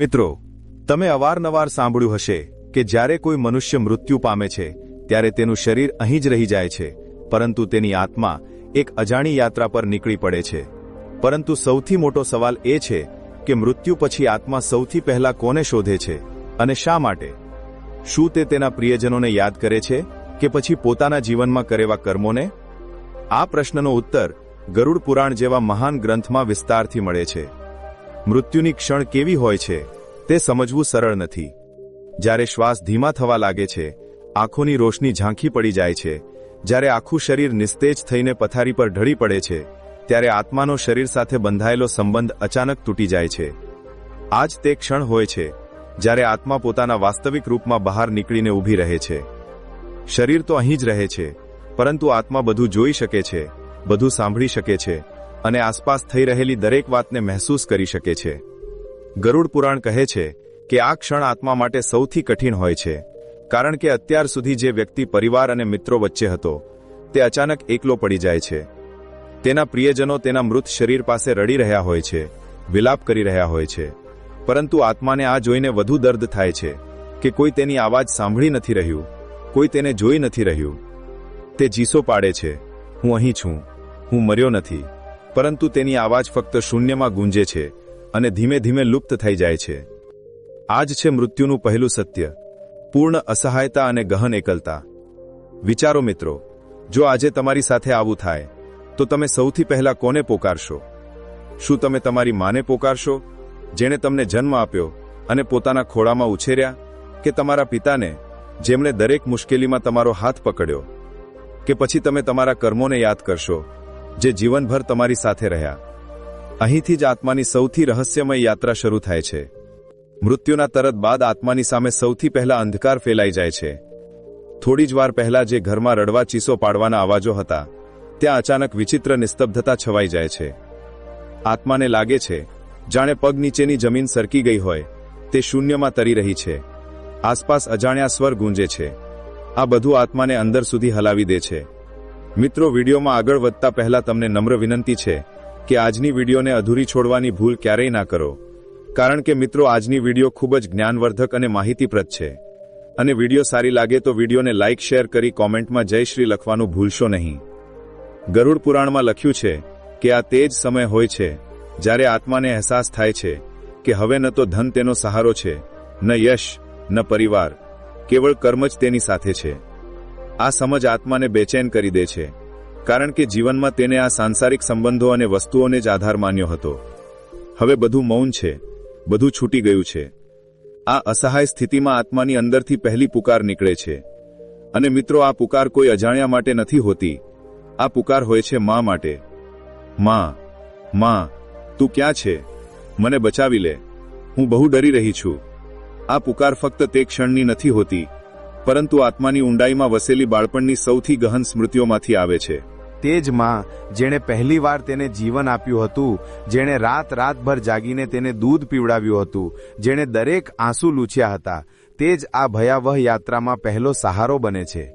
મિત્રો, તમે અવારનવાર સાંભળ્યું હશે કે જ્યારે કોઈ મનુષ્ય મૃત્યુ પામે છે, ત્યારે તેનું શરીર અહીં જ રહી જાય છે, પરંતુ તેની આત્મા એક અજાણી યાત્રા પર નીકળી પડે છે. પરંતુ સૌથી મોટો સવાલ એ છે કે મૃત્યુ પછી આત્મા સૌથી પહેલા કોને શોધે છે અને શા માટે? શું તે તેના પ્રિયજનોને યાદ કરે છે કે પછી પોતાના જીવનમાં કરેવા કર્મોને? આ પ્રશ્નનો ઉત્તર ગરુડ પુરાણ જેવા મહાન ગ્રંથમાં વિસ્તારથી મળે છે. મૃત્યુની ક્ષણ કેવી હોય છે, તે સમજવું સરળ નથી. જ્યારે શ્વાસ ધીમા થવા લાગે છે, આંખોની રોશની ઝાંખી પડી જાય છે, જ્યારે આખું શરીર નિસ્તેજ થઈને પથારી પર ઢળી પડે છે, ત્યારે આત્માનો શરીર સાથે બંધાયેલો સંબંધ અચાનક તૂટી જાય છે. આ જ તે ક્ષણ હોય છે, જ્યારે આત્મા પોતાના વાસ્તવિક રૂપમાં બહાર નીકળીને ઊભી રહે છે. શરીર તો અહીં જ રહે છે, પરંતુ આત્મા બધું જોઈ શકે છે, બધું સાંભળી શકે છે અને આસપાસ થઈ રહેલી દરેક વાતને મહેસૂસ કરી શકે છે. ગરુડ પુરાણ કહે છે કે આ ક્ષણ આત્મા માટે સૌથી કઠિન હોય છે, કારણ કે અત્યાર સુધી જે વ્યક્તિ પરિવાર અને મિત્રો વચ્ચે હતો, તે અચાનક એકલો પડી જાય છે. તેના પ્રિયજનો તેના મૃત શરીર પાસે રડી રહ્યા હોય છે, વિલાપ કરી રહ્યા હોય છે. પરંતુ આત્માને આ જોઈને વધુ દર્દ થાય છે કે કોઈ તેની આવાજ સાંભળી નથી રહ્યું, કોઈ તેને જોઈ નથી રહ્યું. તે જીસો પાડે છે, હું અહીં છું, હું મર્યો નથી. પરંતુ તેની આવાજ ફક્ત શૂન્યમાં ગુંજે છે અને ધીમે ધીમે લુપ્ત થઈ જાય છે. આ જ છે મૃત્યુનું પહેલું સત્ય. પૂર્ણ અસહાયતા અને ગહન એકલતા. વિચારો મિત્રો, જો આજે તમારી સાથે આવું થાય, તો તમે સૌથી પહેલા કોને પોકારશો? શું તમે તમારી માને પોકારશો, જેણે તમને જન્મ આપ્યો અને પોતાના ખોળામાં ઉછેર્યા, કે તમારા પિતાને, જેમણે દરેક મુશ્કેલીમાં તમારો હાથ પકડ્યો? કે પછી તમે તમારા કર્મોને યાદ કરશો જે જીવનભર તમારી સાથે રહ્યા. અહીંથી જ આત્માની સૌથી રહસ્યમય યાત્રા શરૂ થાય છે. મૃત્યુના તરત બાદ આત્માની સામે સૌથી પહેલા અંધકાર ફેલાઈ જાય છે. થોડી જ વાર પહેલા જે ઘરમાં રડવા ચીસો પાડવાના અવાજો હતા, ત્યાં અચાનક વિચિત્ર નિસ્તબ્ધતા છવાઈ જાય છે. આત્માને લાગે છે, જાણે પગ નીચેની જમીન સરકી ગઈ હોય, તે શૂન્યમાં તરી રહી છે. આસપાસ અજાણ્યા સ્વર ગુંજે છે. આ બધું આત્માને અંદર સુધી હલાવી દે છે. મિત્રો, વિડીયોમાં આગળ વધતા પહેલા તમને નમ્ર વિનંતી છે કે આજની વિડીયોને અધૂરી છોડવાની ભૂલ ક્યારેય ના કરો. કારણ કે મિત્રો, આજની વીડિયો ખૂબ જ જ્ઞાનવર્ધક અને માહિતીપ્રદ છે. અને વીડિયો સારી લાગે તો વિડીયોને લાઇક, શેર કરી કોમેન્ટમાં જય શ્રી લખવાનું ભૂલશો નહીં. ગરુડ પુરાણમાં લખ્યું છે કે આ તે જ સમય હોય છે જ્યારે આત્માને અહેસાસ થાય છે કે હવે ન તો ધન તેનો સહારો છે, ન યશ, ન પરિવાર, કેવળ કર્મ જ તેની સાથે છે. આ સમજ આત્માને બેચેન કરી દે છે. કારણ કે જીવનમાં તેને આ સાંસારિક સંબંધો અને વસ્તુઓને જ આધાર માન્યો હતો. હવે બધું મૌન છે. બધું છૂટી ગયું છે. આ અસહાય સ્થિતિમાં આત્માની અંદરથી પહેલી પુકાર નીકળે છે. અને મિત્રો, આ પુકાર કોઈ અજાણ્યા માટે નથી હોતી. આ પુકાર હોય છે મા માટે. માં માં, તું ક્યાં છે? મને બચાવી લે. હું બહુ ડરી રહી છું. આ પુકાર ફક્ત તે ક્ષણની નથી હોતી. પરંતુ આત્માની ઊંડાઈમાં વસેલી બાળપણની સૌથી ગહન સ્મૃતિઓમાંથી આવે છે. તે જ માં, જેણે પહેલીવાર તેને જીવન આપ્યું હતું, જેણે રાત રાતભર જાગીને તેને દૂધ પીવડાવ્યું હતું, જેણે દરેક આંસુ લૂછ્યા હતા. તે જ આ ભયાવહ યાત્રામાં પહેલો સહારો બને છે.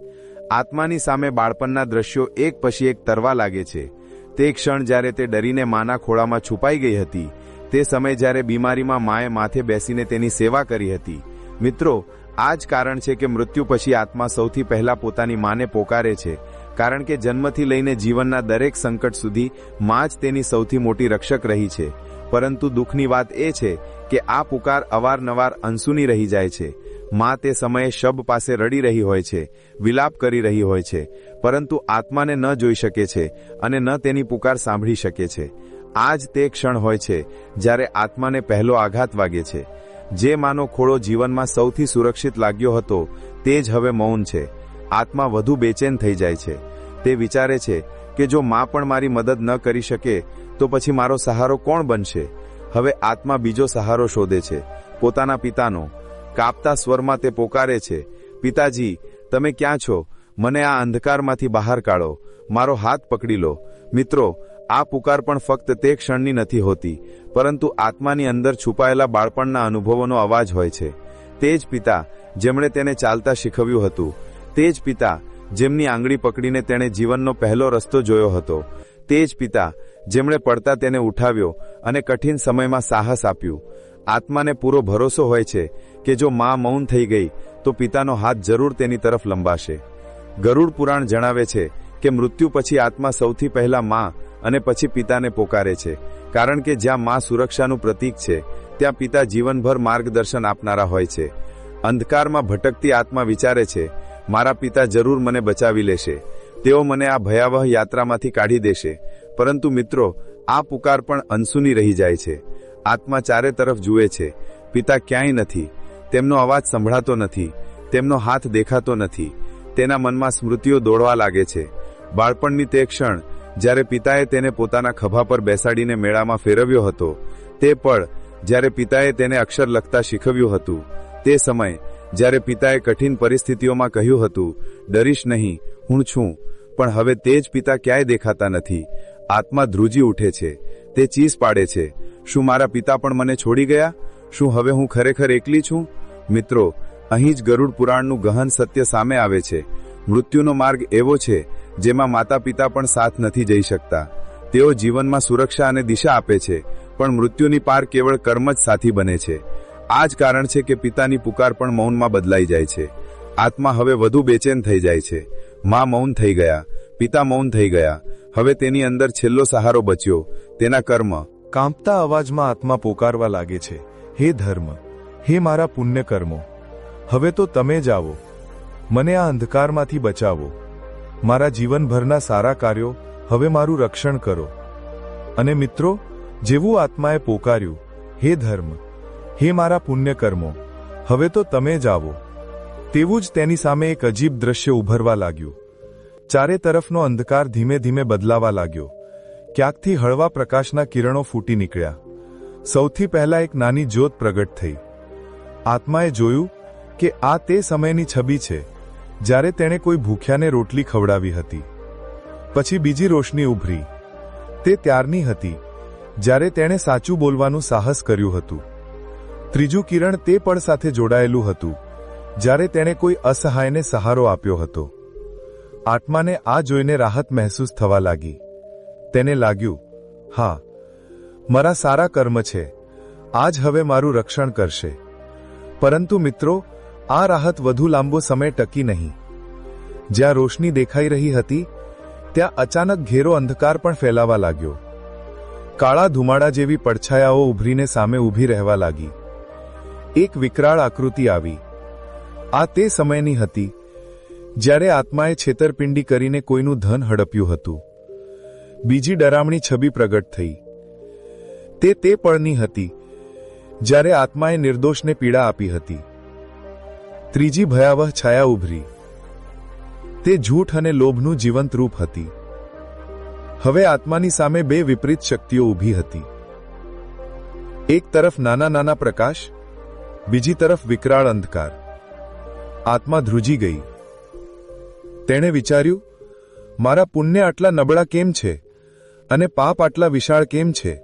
આત્માની સામે બાળપણના દ્રશ્યો એક પછી એક તરવા લાગે છે. તે ક્ષણ જ્યારે તે ડરીને માના ખોળામાં છુપાઈ ગઈ હતી, તે સમય જ્યારે બીમારીમાં માએ માથે બેસીને તેની સેવા કરી હતી. મિત્રો આ જ કારણ છે કે મૃત્યુ પછી આત્મા સૌથી પહેલા પોતાની માને પોકારે છે, કારણ કે જન્મથી લઈને જીવનના દરેક સંકટ સુધી માં જ તેની સૌથી મોટી રક્ષક રહી છે. પરંતુ દુઃખની વાત એ છે કે આ પુકાર અવારનવાર અંશુની રહી જાય છે. માં તે સમયે શબ પાસે રડી રહી હોય છે, વિલાપ કરી રહી હોય છે, પરંતુ આત્માને ન જોઈ શકે છે અને ન તેની પુકાર સાંભળી શકે છે. આ જ તે ક્ષણ હોય છે જ્યારે આત્માને પહેલો આઘાત વાગે છે. જે માનો ખોળો જીવનમાં સૌથી સુરક્ષિત લાગ્યો હતો, તે જ હવે મૌન છે. આત્મા વધુ બેચેન થઈ જાય છે. તે વિચારે છે કે જો મા પણ મારી મદદ ન કરી શકે, તો પછી મારો સહારો કોણ બનશે? હવે આત્મા બીજો સહારો શોધે છે. પોતાના પિતાનો. કાપતા સ્વરમાં તે પોકારે છે. પિતાજી, તમે ક્યાં છો? મને આ અંધકારમાંથી બહાર કાઢો. મારો હાથ પકડી લો. મિત્રો આ પુકાર પણ ફક્ત તે ક્ષણની નથી હોતી, પરંતુ આત્માની અંદર છુપાયેલા બાળપણના અનુભવોનો અવાજ હોય છે. તે જ પિતા, જેમણે તેને ચાલતા શીખવ્યું હતું. તે જ પિતા, જેમની આંગળી પકડીને તેણે જીવનનો પહેલો રસ્તો જોયો હતો. તે જ પિતા, જેમણે પડતા તેને ઉઠાવ્યો અને કઠિન સમયમાં સાહસ આપ્યું. આત્માને પૂરો ભરોસો હોય છે કે જો મા મૌન થઈ ગઈ, તો પિતાનો હાથ જરૂર તેની તરફ લંબાશે. ગરુડ પુરાણ જણાવે છે કે મૃત્યુ પછી આત્મા સૌથી પહેલા મા અને પછી પિતાને પોકારે છે. કારણ કે જ્યાં મા સુરક્ષાનું પ્રતીક છે, ત્યાં પિતા જીવનભર માર્ગદર્શન આપનારા હોય છે. અંધકારમાં ભટકતી આત્મા વિચારે છે, મારા પિતા જરૂર મને બચાવી લેશે. તેઓ મને આ ભયાવહ યાત્રામાંથી કાઢી દેશે. પરંતુ મિત્રો, આ પુકાર પણ અનસુની રહી જાય છે. આત્મા ચારે તરફ જુએ છે. પિતા ક્યાંય નથી. તેમનો અવાજ સંભળાતો નથી. તેમનો હાથ દેખાતો નથી. તેના મનમાં સ્મૃતિઓ દોડવા લાગે છે. બાળપણની તે ક્ષણ જ્યારે પિતાએ તેને પોતાના ખભા પર બેસાડીને મેળામાં ફેરવ્યો હતો, તે પળ જ્યારે પિતાએ તેને અક્ષર લખતા શીખવ્યું હતું, તે સમય જ્યારે પિતાએ કઠિન પરિસ્થિતિઓમાં કહ્યું હતું, ડરીશ નહીં, હું છું, પણ હવે તે જ પિતા ક્યાંય દેખાતા નથી, આત્મા ધ્રુજી ઉઠે છે, તે ચીસ પાડે છે, શું મારા પિતા પણ મને છોડી ગયા? શું હવે હું ખરેખર એકલી છું? મિત્રો, અહીં જ ગરુડ પુરાણનું ગહન સત્ય સામે આવે છે, મૃત્યુનો માર્ગ એવો છે જેમાં માતા પિતા પણ સાથ નથી જઈ શકતા. તેઓ જીવનમાં સુરક્ષા અને દિશા આપે છે, પણ મૃત્યુની પાર કેવળ કર્મ જ સાથી બને છે. આ જ કારણ છે કે પિતાની પુકાર પણ મૌનમાં બદલાઈ જાય છે. આત્મા હવે વધુ બેચેન થઈ જાય છે. મા મૌન થઈ ગયા, પિતા મૌન થઈ ગયા. હવે તેની અંદર છેલ્લો સહારો બચ્યો, તેના કર્મ. કાંપતા અવાજમાં આત્મા પોકારવા લાગે છે. હે ધર્મ, હે મારા પુણ્ય કર્મો હવે તો તમે જ આવો. મને આ અંધકારમાંથી બચાવો. મારા જીવનભરના સારા કાર્યો, હવે મારું રક્ષણ કરો. અને મિત્રો, જેવું આત્માએ પોકાર્યું, હે ધર્મ, હે મારા પુણ્ય કર્મો હવે તો તમે જ આવો. તેવું જ તેની સામે એક અજીબ દ્રશ્ય ઉભરવા લાગ્યું. ચારે તરફનો અંધકાર ધીમે ધીમે બદલાવા લાગ્યો. ક્યાંકથી હળવા પ્રકાશના કિરણો ફૂટી નીકળ્યા. સૌથી પહેલા એક નાની જ્યોત પ્રગટ થઈ. આત્માએ જોયું કે આ તે સમયની છબી છે. જ્યારે તેણે કોઈ ભૂખ્યાને રોટલી ખવડાવી હતી. પછી બીજી રોશની ઉભરી. તે ત્યારની હતી, જ્યારે તેણે સાચું બોલવાનું સાહસ કર્યું હતું. ત્રીજું કિરણ તે પળ સાથે જોડાયેલું હતું, જ્યારે તેણે કોઈ અસહાયને સહારો આપ્યો હતો. આત્માને આ જોઈને રાહત મહેસૂસ થવા લાગી. તેને લાગ્યું, હા, મારા સારા કર્મ છે. આજ હવે મારું રક્ષણ કરશે. પરંતુ મિત્રો આ રાહત વધુ લાંબો સમય ટકી નહીં. જ્યાં રોશની દેખાઈ રહી હતી, ત્યાં અચાનક ઘેરો અંધકાર પણ ફેલાવા લાગ્યો. કાળા ધુમાડા જેવી પડછાયાઓ ઉભરીને સામે ઊભી રહેવા લાગી. એક વિકરાળ આકૃતિ આવી. આ તે સમયની હતી, જ્યારે આત્માએ છેતરપિંડી કરીને કોઈનું ધન હડપ્યું હતું. બીજી ડરામણી છબી પ્રગટ થઈ. તે તે પળની હતી, જ્યારે આત્માએ નિર્દોષને પીડા આપી હતી. ત્રીજી ભયાવહ છાયા ઉભરી. તે જૂઠ અને લોભનું જીવંત રૂપ હતી. હવે આત્માની સામે બે વિપરીત શક્તિઓ ઊભી હતી. એક તરફ નાના નાના પ્રકાશ, બીજી તરફ વિકરાળ અંધકાર. આત્મા ધ્રુજી ગઈ. તેણે વિચાર્યું, મારા પુણ્ય આટલા નબળા કેમ છે? અને પાપ આટલા વિશાળ કેમ છે?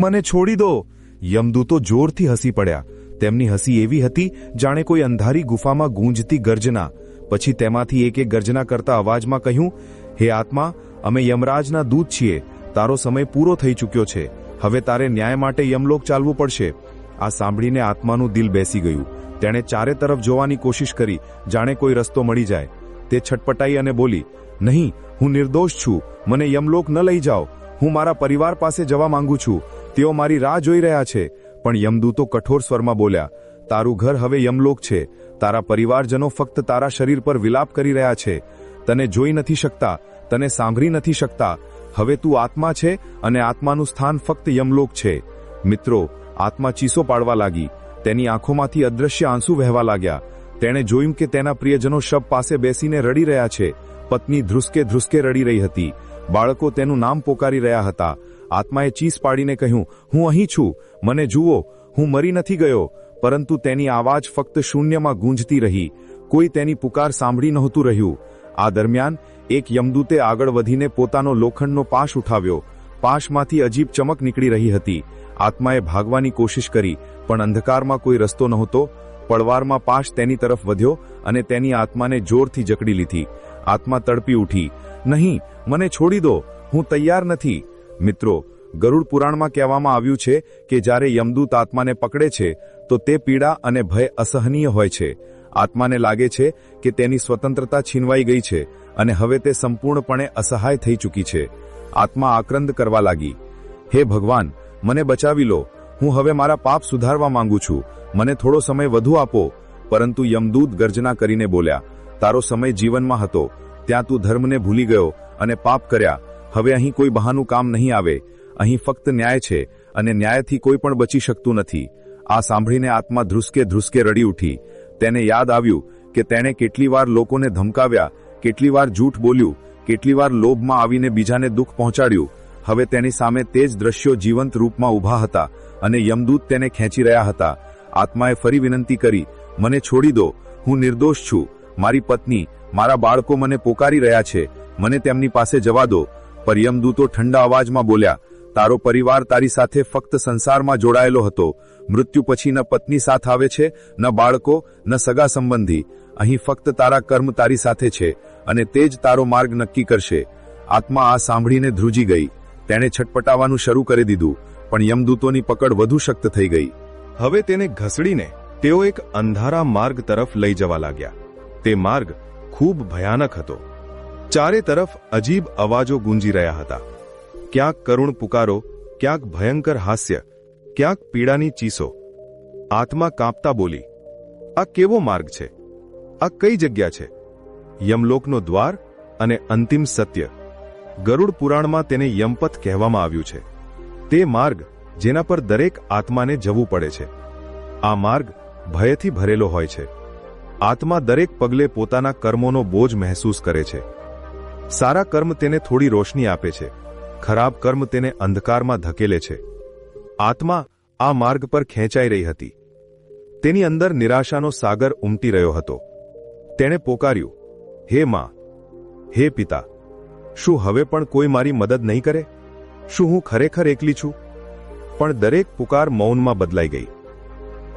મને છોડી દો. યમદૂતો જોરથી હસી પડ્યા. તેમની હસી એવી હતી, જાણે કોઈ અંધારી ગુફામાં ગૂંજતી ગર્જના. પછી તેમાંથી એક એક ગર્જના કરતા અવાજમાં કહ્યું, હે આત્મા, અમે યમરાજના દૂત છીએ. તારો સમય પૂરો થઈ ચૂક્યો છે. હવે તારે ન્યાય માટે યમલોક ચાલવું પડશે. આ સાંભળીને આત્માનું દિલ બેસી ગયું. તેણે ચારે તરફ જોવાની કોશિશ કરી, જાણે કોઈ રસ્તો મળી જાય. તે છટપટાઈ અને બોલી, નહીં, હું નિર્દોષ છું. મને યમલોક ન લઈ જાઓ. હું મારા પરિવાર પાસે જવા માંગુ છું. તેઓ મારી રાહ જોઈ રહ્યા છે. પણ યમદૂતો કઠોર સ્વરમાં બોલ્યા, તારું ઘર હવે યમલોક છે. તારા પરિવારજનો ફક્ત તારા શરીર પર વિલાપ કરી રહ્યા છે. તને જોઈ નથી શકતા, તને સાંભળી નથી શકતા. હવે તું આત્મા છે અને આત્માનું સ્થાન ફક્ત યમલોક છે. મિત્રો, આત્મા ચીસો પાડવા લાગી. તેની આંખોમાંથી અદૃશ્ય આંસુ વહેવા લાગ્યા. તેણે જોયું કે તેના પ્રિયજનો શબ પાસે બેસીને રડી રહ્યા છે. પત્ની ધ્રુસકે ધ્રુસકે રડી રહી હતી. બાળકો તેનું નામ પોકારી રહ્યા હતા. આત્માએ ચીસ પાડીને કહ્યું, હું અહીં છું. મને જુઓ, હું મરી નથી ગયો, પરંતુ તેની આવાજ ફક્ત શૂન્યમાં ગુંજતી રહી. કોઈ તેની પુકાર સાંભળી નહોતું રહ્યું. આ દરમિયાન એક યમદૂતે આગળ વધીને પોતાનો લોખંડનો પાશ ઉઠાવ્યો. પાશમાંથી અજીબ ચમક નીકળી રહી હતી. આત્માએ ભાગવાની કોશિશ કરી, પણ અંધકારમાં કોઈ રસ્તો નહોતો. પડવારમાં પાશ તેની તરફ વધ્યો અને તેની આત્માને જોરથી જકડી લીધી. આત્મા તડપી ઉઠી, નહીં, મને છોડી દો. હું તૈયાર નથી. મિત્રો, ગરુડ પુરાણમાં કહેવામાં આવ્યું છે કે જ્યારે યમદૂત આત્માને પકડે છે, તો તે પીડા અને ભય અસહનીય હોય છે. આત્માને લાગે છે કે તેની સ્વતંત્રતા છીનવાઈ ગઈ છે અને હવે તે સંપૂર્ણપણે અસહાય થઈ ચૂકી છે. આત્મા આક્રંદ કરવા લાગી. હે ભગવાન, મને બચાવી લો. હું હવે મારા પાપ સુધારવા માંગુ છું. મને થોડો સમય વધુ આપો. પરંતુ યમદૂત ગર્જના કરીને બોલ્યા, તારો સમય જીવનમાં હતો. ત્યાં તું ધર્મને ભૂલી ગયો અને પાપ કર્યા. હવે અહીં કોઈ બહાનું કામ નહીં આવે. અહીં ફક્ત ન્યાય છે અને ન્યાયથી કોઈ પણ બચી શકતું નથી. આ સાંભળીને આત્મા ધ્રુસકે ધ્રુસકે રડી ઉઠી. તેને યાદ આવ્યું કે તેણે કેટલી વાર લોકોને ધમકાવ્યા કેટલી વાર જૂઠ બોલ્યું કેટલી વાર લોભમાં આવીને બીજાને દુઃખ પહોંચાડ્યું. હવે તેની સામે તે જ દ્રશ્યો જીવંત રૂપમાં ઊભા હતા અને યમદૂત તેને ખેંચી રહ્યા હતા. આત્માએ ફરી વિનંતી કરી, મને છોડી દો. હું નિર્દોષ છું. મારી પત્ની, મારા બાળકો મને પોકારી રહ્યા છે. મને તેમની પાસે જવા દો. પર યમદૂતો ઠંડા અવાજમાં બોલ્યા, તારો પરિવાર તારી સાથે ફક્ત સંસારમાં જોડાયેલો હતો. મૃત્યુ પછી ન પત્ની સાથ આવે છે, ન બાળકો, ન સગા સંબંધી. અહીં ફક્ત તારા કર્મ તારી સાથે છે અને તે જ તારો માર્ગ નક્કી કરશે. આત્મા આ સાંભળીને ધ્રુજી ગઈ. તેણે છટપટાવાનું શરૂ કરી દીધું, પણ યમદૂતોની પકડ વધુ શક્ત થઈ ગઈ. હવે તેને ઘસડીને તેઓ એક અંધારા માર્ગ તરફ લઈ જવા લાગ્યા. તે માર્ગ ખૂબ ભયાનક હતો. ચારે તરફ અજીબ અવાજો ગુંજી રહ્યા હતા. ક્યાંક કરુણ પુકારો, ક્યાંક ભયંકર હાસ્ય, ક્યાંક પીડાની ચીસો. આત્મા કાંપતા બોલી, આ કેવો માર્ગ છે? આ કઈ જગ્યા છે? યમલોકનો દ્વાર અને અંતિમ સત્ય. ગરુડ પુરાણમાં તેને યમપથ કહેવામાં આવ્યું છે. તે માર્ગ જેના પર દરેક આત્માને જવું પડે છે. આ માર્ગ ભયથી ભરેલો હોય છે. આત્મા દરેક પગલે પોતાના કર્મોનો બોજ મહેસૂસ કરે છે. સારા કર્મ તેને થોડી રોશની આપે છે. ખરાબ કર્મ તેને અંધકારમાં ધકેલે છે. આત્મા આ માર્ગ પર ખેંચાઈ રહી હતી. તેની અંદર નિરાશાનો સાગર ઉમટી રહ્યો હતો. તેણે પોકાર્યું, હે માં, હે પિતા, શું હવે પણ કોઈ મારી મદદ નહીં કરે? શું હું ખરેખર એકલી છું? પણ દરેક પુકાર મૌનમાં બદલાઈ ગઈ.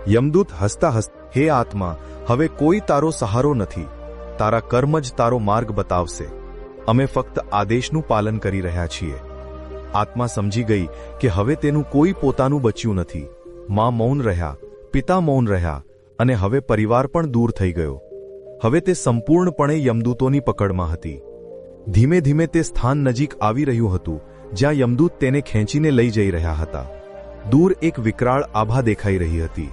યમદૂત હસતા હસતા હે આત્મા, હવે કોઈ તારો સહારો નથી. તારા કર્મ જ તારો માર્ગ બતાવશે. અમે ફક્ત આદેશનું પાલન કરી રહ્યા છીએ. આત્મા સમજી ગઈ કે હવે તેનું કોઈ પોતાનું બચ્યું નથી. મા મૌન રહ્યા, પિતા મૌન રહ્યા, અને હવે પરિવાર પણ દૂર થઈ ગયો. હવે તે સંપૂર્ણપણે યમદૂતોની પકડમાં હતી. ધીમે ધીમે તે સ્થાન નજીક આવી રહ્યું હતું, જ્યાં યમદૂત તેને ખેંચીને લઈ જઈ રહ્યા હતા. દૂર એક વિકરાળ આભા દેખાઈ રહી હતી.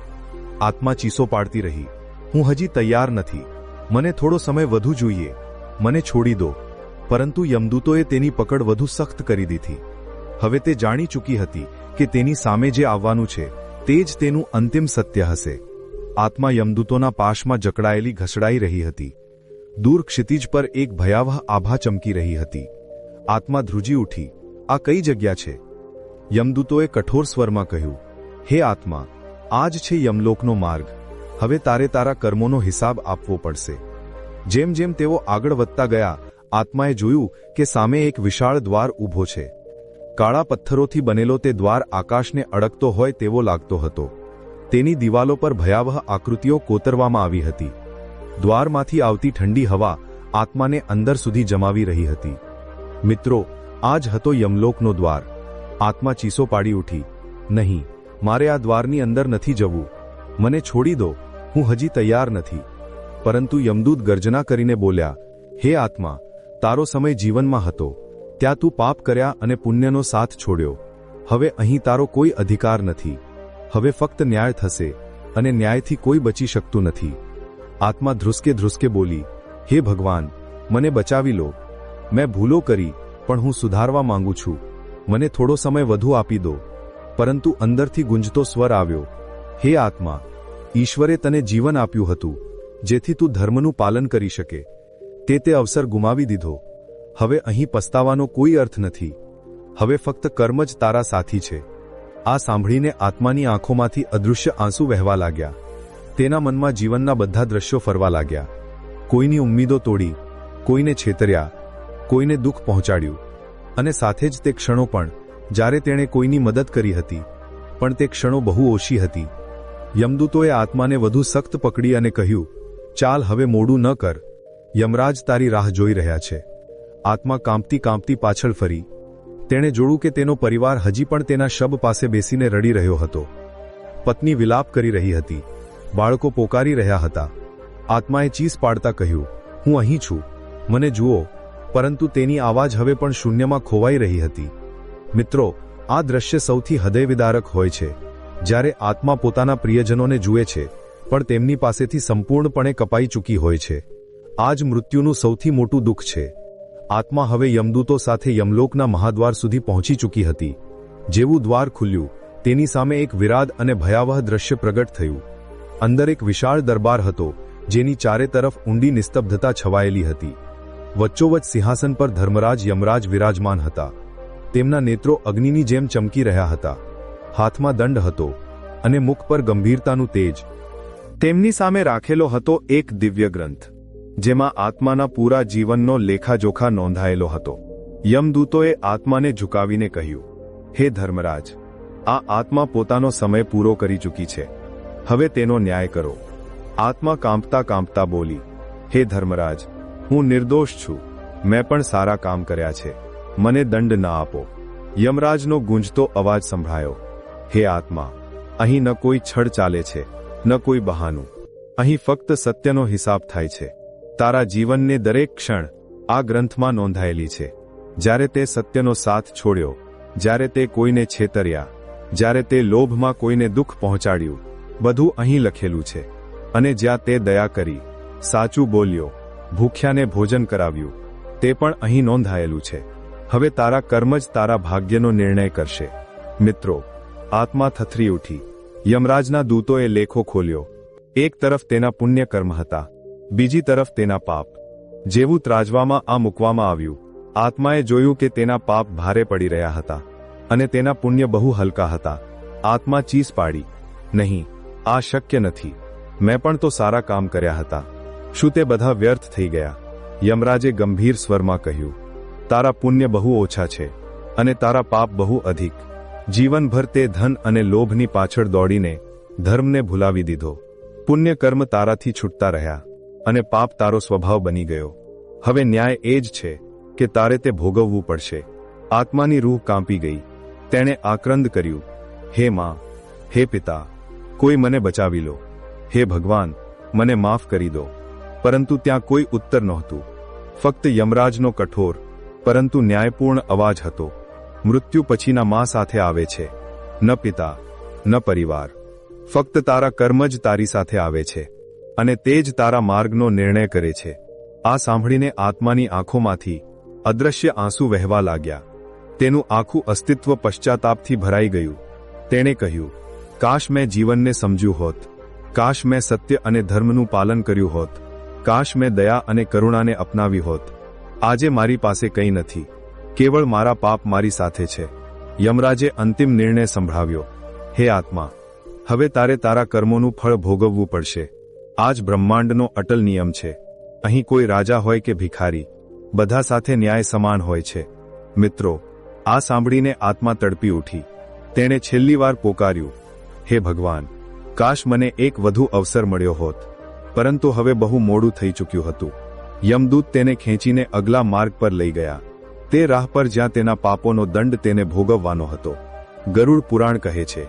આત્મા ચીસો પાડતી રહી. હું હજી તૈયાર નથી. મને થોડો સમય વધુ જોઈએ. મને છોડી દો. પરંતુ યમદૂતોએ તેની પકડ વધુ સખ્ત કરી દીધી. હવે તે જાણી ચૂકી હતી કે તેની સામે જે આવવાનું છે, તે જ તેનું અંતિમ સત્ય હશે. આત્મા યમદૂતોના પાશમાં જકડાયેલી ઘસડાઈ રહી હતી. દૂર ક્ષિતિજ પર એક ભયાવહ આભા ચમકી રહી હતી. આત્મા ધ્રુજી ઉઠી. આ કઈ જગ્યા છે? યમદૂતોએ કઠોર સ્વરમાં કહ્યું, હે આત્મા આ જ છે યમલોકનો માર્ગ. હવે તારે તારા કર્મોનો હિસાબ આપવો પડશે. જેમ જેમ તેઓ આગળ વધતા ગયા આત્માએ જોયું કે સામે એક વિશાળ દ્વાર ઊભો છે. કાળા પથ્થરોથી બનેલો તે દ્વાર આકાશને અડકતો હોય તેવો લાગતો હતો. તેની દિવાલો પર ભયાવહ આકૃતિઓ કોતરવામાં આવી હતી. દ્વારમાંથી આવતી ઠંડી હવા આત્માને અંદર સુધી જમાવી રહી હતી. મિત્રો આ જ હતો યમલોકનો દ્વાર. આત્મા ચીસો પાડી ઉઠી. નહીં, મારે આ દ્વારની અંદર નથી જવું. મને છોડી દો. હું હજી તૈયાર નથી. પરંતુ યમદૂત ગર્જના કરીને બોલ્યા, હે આત્મા તારો સમય જીવનમાં હતો. ત્યાં તું પાપ કર્યા અને પુણ્યનો સાથ છોડ્યો. હવે અહીં તારો કોઈ અધિકાર નથી. હવે ફક્ત ન્યાય થશે અને ન્યાયથી કોઈ બચી શકતું નથી. આત્મા ધ્રુસકે ધ્રુસકે બોલી, હે ભગવાન, મને બચાવી લો. મેં ભૂલો કરી, પણ હું સુધારવા માંગુ છું. મને થોડો સમય વધુ આપી દો. પરંતુ અંદરથી ગુંજતો સ્વર આવ્યો, હે આત્મા, ઈશ્વરે તને જીવન આપ્યું હતું, જેથી તું ધર્મનું પાલન કરી શકે. તે તે અવસર ગુમાવી દીધો. હવે અહીં પસ્તાવાનો કોઈ અર્થ નથી. હવે ફક્ત કર્મ જ તારા સાથી છે. આ સાંભળીને આત્માની આંખોમાંથી અદૃશ્ય આંસુ વહેવા લાગ્યા. તેના મનમાં જીવનના બધા દ્રશ્યો ફરવા લાગ્યા. કોઈની ઉમ્મીદો તોડી, કોઈને છેતર્યા, કોઈને દુઃખ પહોંચાડ્યું. અને સાથે જ તે ક્ષણો પણ, જ્યારે તેણે કોઈની મદદ કરી હતી, પણ તે ક્ષણો બહુ ઓછી હતી. યમદૂતોએ આત્માને વધુ સખ્ત પકડી અને કહ્યું, ચાલ, હવે મોડું ન કર. યમરાજ તારી રાહ જોઈ રહ્યા છે. આત્મા કાંપતી કાંપતી પાછળ ફરી. તેણે જોડું કે તેનો પરિવાર હજી પણ તેના શબ પાસે બેસીને રડી રહ્યો હતો. પત્ની વિલાપ કરી રહી હતી. બાળકો પોકારી રહ્યા હતા. આત્માએ ચીસ પાડતા કહ્યું, હું અહીં છું. મને જુઓ. પરંતુ તેની આવાજ હવે પણ શૂન્યમાં ખોવાઈ રહી હતી. મિત્રો, આ દ્રશ્ય સૌથી હૃદયવિદારક હોય છે. જ્યારે આત્મા પોતાના પ્રિયજનોને જુએ છે, પણ તેમની પાસેથી સંપૂર્ણપણે કપાઈ ચૂકી હોય છે. આ જ મૃત્યુનું સૌથી મોટું દુઃખ છે. આત્મા હવે યમદૂતો સાથે યમલોકના મહાદ્વાર સુધી પહોંચી ચૂકી હતી. જેવું દ્વાર ખુલ્યું, તેની સામે એક વિરાદ અને ભયાવહ દ્રશ્ય પ્રગટ થયું. અંદર એક વિશાળ દરબાર હતો, જેની ચારે તરફ ઊંડી નિસ્તબ્ધતા છવાયેલી હતી. વચ્ચોવચ્ચ સિંહાસન પર ધર્મરાજ યમરાજ વિરાજમાન હતા. તેમના નેત્રો અગ્નિની જેમ ચમકી રહ્યા હતા. હાથમાં દંડ હતો અને મુખ પર ગંભીરતાનું તેજ. તેમની સામે રાખેલો હતો એક દિવ્ય ગ્રંથ જેમાં આત્માના પૂરા જીવનનો લેખાજોખા નોંધાયેલો હતો. યમદૂતોએ આત્માને ઝુકાવીને કહ્યું, હે ધર્મરાજ, આ આત્મા પોતાનો સમય પૂરો કરી ચૂકી છે. હવે તેનો ન્યાય કરો. આત્મા કાંપતા કાંપતા બોલી, હે ધર્મરાજ, હું નિર્દોષ છું. મેં પણ સારા કામ કર્યા છે. મને દંડ ના આપો. યમરાજનો ગુંજતો અવાજ સંભળાયો, હે આત્મા, અહીં ન કોઈ છળ ચાલે છે, ન કોઈ બહાનું. અહીં ફક્ત સત્યનો હિસાબ થાય છે. તારા જીવનને દરેક ક્ષણ આ ગ્રંથમાં નોંધાયેલી છે. જ્યારે તે સત્યનો સાથ છોડ્યો, જ્યારે તે કોઈને છેતર્યા, જ્યારે તે લોભમાં કોઈને દુઃખ પહોંચાડ્યું, બધું અહીં લખેલું છે. અને જ્યાં તે દયા કરી, સાચું બોલ્યો, ભૂખ્યાને ભોજન કરાવ્યું, તે પણ અહીં નોંધાયેલું છે. હવે તારા કર્મ જ તારા ભાગ્યનો નિર્ણય કરશે. મિત્રો, આત્મા થથરી ઉઠી. યમરાજના દૂતોએ લેખો ખોલ્યો. એક તરફ તેના પુણ્ય કર્મ હતા બીજી તરફ તેના પાપ જેવું ત્રાજવામાં આ મૂકવામાં આવ્યું. આત્માએ જોયું કે તેના પાપ ભારે પડી રહ્યા હતા અને તેના પુણ્ય બહુ હલકા હતા. આત્મા ચીસ પાડી, નહીં, આ શક્ય નથી. મેં પણ તો સારા કામ કર્યા હતા. શું તે બધા વ્યર્થ થઈ ગયા? યમરાજે ગંભીર સ્વરમાં કહ્યું, તારા પુણ્ય બહુ ઓછા છે અને તારા પાપ બહુ અધિક. જીવનભર તે ધન અને લોભની પાછળ દોડીને ધર્મને ભૂલાવી દીધો. પુણ્ય કર્મ તારાથી છૂટતા રહ્યા. અને પાપ તારો સ્વભાવ બની ગયો. હવે ન્યાય એ જ છે કે તારે તે ભોગવવું પડશે. આત્માની રૂહ કાંપી ગઈ. તેણે આક્રંદ કર્યું, હે માં, હે પિતા, કોઈ મને બચાવી લો. હે ભગવાન, મને માફ કરી દો. પરંતુ ત્યાં કોઈ ઉત્તર નહોતું. ફક્ત યમરાજનો કઠોર, પરંતુ ન્યાયપૂર્ણ અવાજ હતો. મૃત્યુ પછીના મા સાથે આવે છે. ન પિતા, ન પરિવાર. ફક્ત તારા કર્મ જ તારી સાથે આવે છે. અને તે જ તારા માર્ગનો નિર્ણય કરે છે. આ સાંભળીને આત્માની આંખોમાંથી અદ્રશ્ય આંસુ વહેવા લાગ્યા. તેનું આખું અસ્તિત્વ પશ્ચાતાપથી ભરાઈ ગયું. તેણે કહ્યું, કાશ મેં જીવનને સમજ્યું હોત. કાશ મેં સત્ય અને ધર્મનું પાલન કર્યું હોત. કાશ મેં દયા અને કરુણાને અપનાવી હોત. આજે મારી પાસે કંઈ નથી. કેવળ મારા પાપ મારી સાથે છે. યમરાજે અંતિમ નિર્ણય સંભળાવ્યો, હે આત્મા, હવે તારે તારા કર્મોનું ફળ ભોગવવું પડશે. આ જ બ્રહ્માંડનો અટલ નિયમ છે. અહીં કોઈ રાજા હોય કે ભિખારી, બધા સાથે ન્યાય સમાન હોય છે. મિત્રો, આ સાંભળીને આત્મા તડપી ઉઠી. તેણે છેલ્લી વાર પોકાર્યું, હે ભગવાન, કાશ મને એક વધુ અવસર મળ્યો હોત. પરંતુ હવે બહુ મોડું થઈ ચૂક્યું હતું. યમદૂત તેને ખેંચીને અગલા માર્ગ પર લઈ ગયા. તે રાહ પર જ્યાં તેના પાપોનો દંડ તેને ભોગવવાનો હતો. ગરુડ પુરાણ કહે છે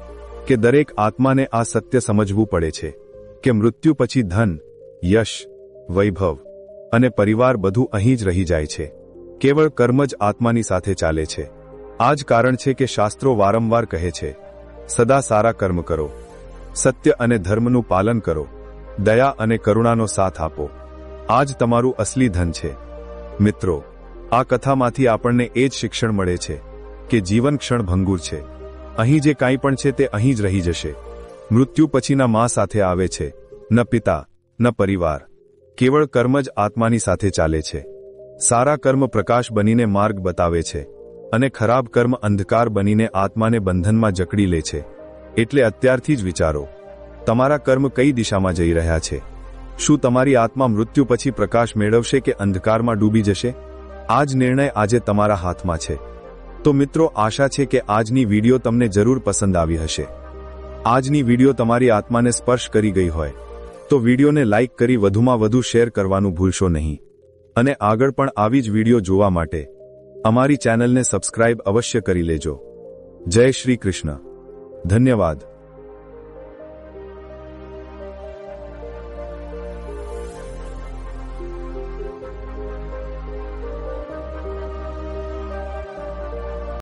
કે દરેક આત્માને આ સત્ય સમજવું પડે છે. કે મૃત્યુ પછી ધન, યશ, વૈભવ અને પરિવાર બધું અહીં જ રહી જાય છે. કેવળ કર્મ જ આત્માની સાથે ચાલે છે. આ જ કારણ છે કે શાસ્ત્રો વારંવાર કહે છે, સદા સારા કર્મ કરો. સત્ય અને ધર્મનું પાલન કરો. દયા અને કરુણાનો સાથ આપો. આ જ તમારું અસલી ધન છે. મિત્રો, આ કથામાંથી આપણને એ જ શિક્ષણ મળે છે કે જીવન ક્ષણ ભંગુર છે. અહીં જે કાંઈ પણ છે તે અહીં જ રહી જશે. મૃત્યુ પછીના મા સાથે આવે છે, ન પિતા, ન પરિવાર. કેવળ કર્મ જ આત્માની સાથે ચાલે છે. સારા કર્મ પ્રકાશ બનીને માર્ગ બતાવે છે અને ખરાબ કર્મ અંધકાર બનીને આત્માને બંધનમાં જકડી લે છે. એટલે અત્યારથી જ વિચારો, તમારા કર્મ કઈ દિશામાં જઈ રહ્યા છે? શું તમારી આત્મા મૃત્યુ પછી પ્રકાશ મેળવશે કે અંધકારમાં ડૂબી જશે? આ જ નિર્ણય આજે તમારા હાથમાં છે. તો મિત્રો, આશા છે કે આજની વીડિયો તમને જરૂર પસંદ આવી હશે. આજની વીડિયો તમારી આત્માને સ્પર્શ કરી ગઈ હોય, તો વિડીયોને લાઇક કરી વધુમાં વધુ શેર કરવાનું ભૂલશો નહીં. અને આગળ પણ આવી જ વીડિયો જોવા માટે, અમારી ચેનલને સબસ્ક્રાઇબ અવશ્ય કરી લેજો. જય શ્રી કૃષ્ણ. ધન્યવાદ.